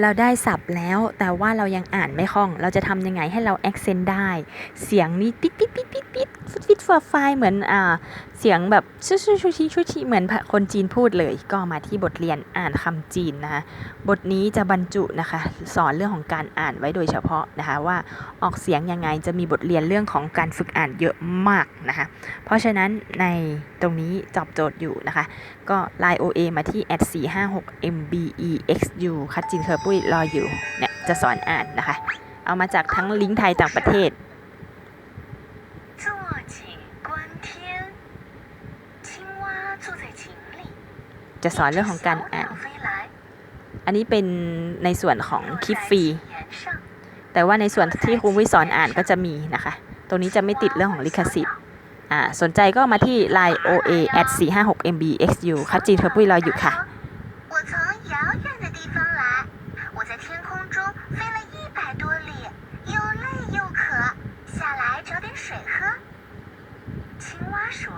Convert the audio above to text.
เราได้สับแล้วแต่ว่าเรายังอ่านไม่คล่อง เราจะทำยังไงให้เรา accent ได้ เสียงนี้ปิดปิดปิดปิดปิด ฟิตฟิตฟอร์ไฟเหมือนอ่าเสียงแบบชุชุชุชิชุชิเหมือนคนจีนพูดเลย ก็มาที่บทเรียนอ่านคำจีนนะคะบทนี้จะบรรจุนะคะ สอนเรื่องของการอ่านไว้โดยเฉพาะนะคะ ว่าออกเสียงยังไงจะมีบทเรียนเรื่องของการฝึกอ่านเยอะมากนะคะ เพราะฉะนั้นในตรงนี้ตอบโจทย์อยู่นะคะ ก็ Line OA มาที่ @456 mbexu คัดจินเคอร์ปุ้ยรออยู่เนี่ยจะสอนอ่านนะคะ เอามาจากทั้งลิงก์ไทยต่างประเทศ จะสอนเรื่องของการอ่าน 小鸟飞来， อันนี้เป็นในส่วนของ 落 คลิป 在 ฟรี 井沿上。 แต่ว่าในส่วนที่ครูวิสอนอ่านก็จะมีนะคะ ตรงนี้จะไม่ติดเรื่องของลิขสิทธิ์ อ่า สนใจก็มาที่ Line OA @456 mbexu คัดจีนเคอร์ปุ้ยรออยู่ค่ะ 我从遥远的地方来，我在天空中飞了一百多里，又累又渴，下来找点水喝。青蛙说：“